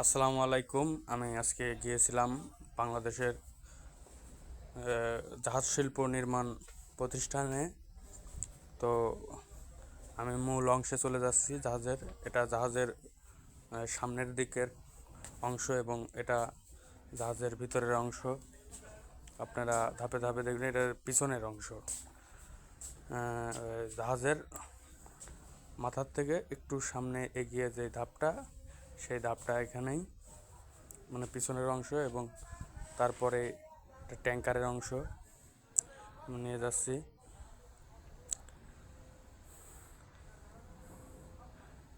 আসসালামু আলাইকুম। আমি আজকে গিয়েছিলাম বাংলাদেশের জাহাজ শিল্প নির্মাণ প্রতিষ্ঠানে। তো আমি মূল অংশে চলে যাচ্ছি জাহাজের। এটা জাহাজের সামনের দিকের অংশ এবং এটা জাহাজের ভিতরের অংশ। আপনারা ধাপে ধাপে দেখবেন এটার পিছনের অংশ। জাহাজের মাথার থেকে একটু সামনে এগিয়ে যে ধাপটা সেই ধাপটা এখানেই মানে পিছনের অংশ এবং তারপরে একটা ট্যাঙ্কারের অংশ নিয়ে যাচ্ছি।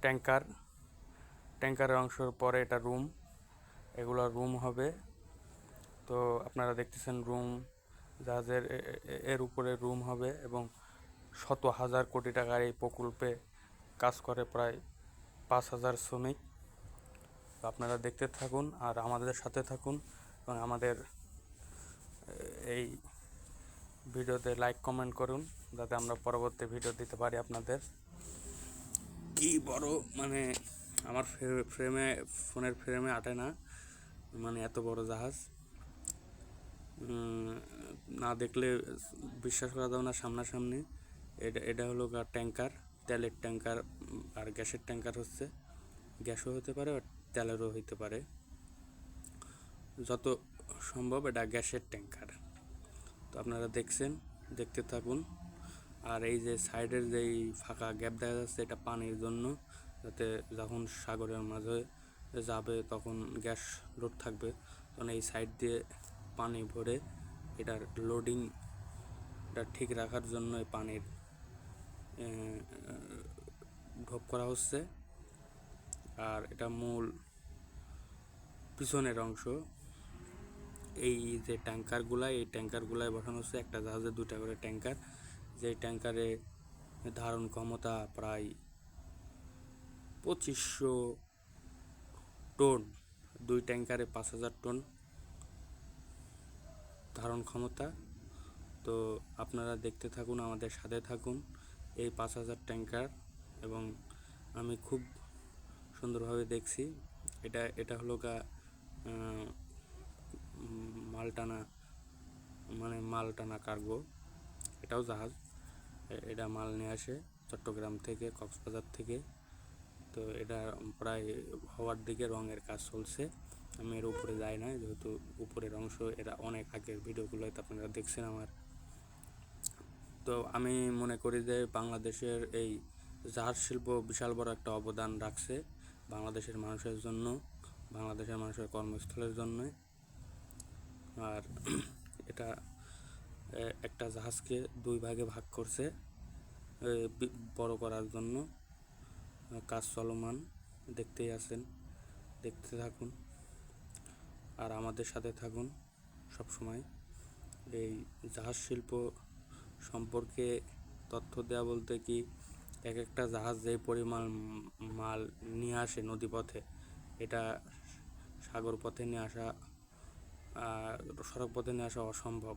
ট্যাঙ্কার, ট্যাঙ্কারের অংশের পরে এটা রুম, এগুলো রুম হবে। তো আপনারা দেখতেছেন রুম, জাহাজের এর উপরে রুম হবে এবং শত হাজার কোটি টাকার এই প্রকল্পে কাজ করে প্রায় পাঁচ হাজার শ্রমিক। আপনারা দেখতে থাকুন আর আমাদের সাথে থাকুন এবং আমাদের এই ভিডিওতে লাইক কমেন্ট করুন যাতে আমরা পরবর্তী ভিডিও দিতে পারি আপনাদের। কি বড় মানে আমার ফ্রেমে ফোনের ফ্রেমে আটে না মানে এত বড় জাহাজ। না দেখলে বিশ্বাস করা যাবে না সামনাসামনি। এটা এটা হলো ট্যাঙ্কার তেলের ট্যাঙ্কার আর গ্যাসের ট্যাঙ্কার হচ্ছে। গ্যাসও হতে পারে তেলেরও হইতে পারে। যত সম্ভব এটা গ্যাসের ট্যাঙ্কার তো আপনারা দেখছেন, দেখতে থাকুন। আর এই যে সাইডের যেই ফাঁকা গ্যাপ দেখা যাচ্ছে, এটা পানির জন্য। যাতে যখন সাগরের মাঝে যাবে, তখন গ্যাস লোড থাকবে। তখন এই সাইড দিয়ে পানি ভরে এটার লোডিং এটা ঠিক রাখার জন্য এই পানির ঢোপ করা হচ্ছে। আর এটা মূল পিছনের অংশ। এই যে ট্যাঙ্কারগুলা, এই ট্যাঙ্কারগুলায় বসানো হচ্ছে একটা জাহাজে দুটা করে ট্যাঙ্কার। যেই ট্যাঙ্কারে ধারণ ক্ষমতা প্রায় পঁচিশশো টন, দুই ট্যাঙ্কারে পাঁচ হাজার টন ধারণ ক্ষমতা। তো আপনারা দেখতে থাকুন, আমাদের সাথে থাকুন এই পাঁচ হাজার ট্যাঙ্কার এবং আমি খুব সুন্দরভাবে দেখছি। এটা এটা হলো গা আহ, উম, মাল টানা মানে মাল টানা কার্গো এটাও জাহাজ। এটা মাল নিয়ে আসে চট্টগ্রাম থেকে কক্সবাজার থেকে। তো এটা প্রায় হওয়ার দিকে রঙের কাজ চলছে। আমি এর উপরে যাই না যেহেতু উপরের অংশ এরা অনেক আগের ভিডিওগুলোতে আপনারা দেখছেন আমার। তো আমি মনে করি যে বাংলাদেশের এই জাহাজ শিল্প বিশাল বড় একটা অবদান রাখছে বাংলাদেশের মানুষের জন্য। বাংলাদেশের মানুষের কর্মস্থলের জন্য আর এটা একটা জাহাজকে দুই ভাগে ভাগ করছে বড় করার জন্য। কাজ চলমান, দেখতেই আছেন, দেখতে থাকুন। আর আমাদের সাথে থাকুন সব সময় এই জাহাজ শিল্প সম্পর্কে তথ্য দেওয়া বলতে কি, এক একটা জাহাজ যে পরিমাণ মাল নিয়ে আসে নদীপথে, এটা সাগর পথে নিয়ে আসা সড়ক পথে নিয়ে আসা অসম্ভব।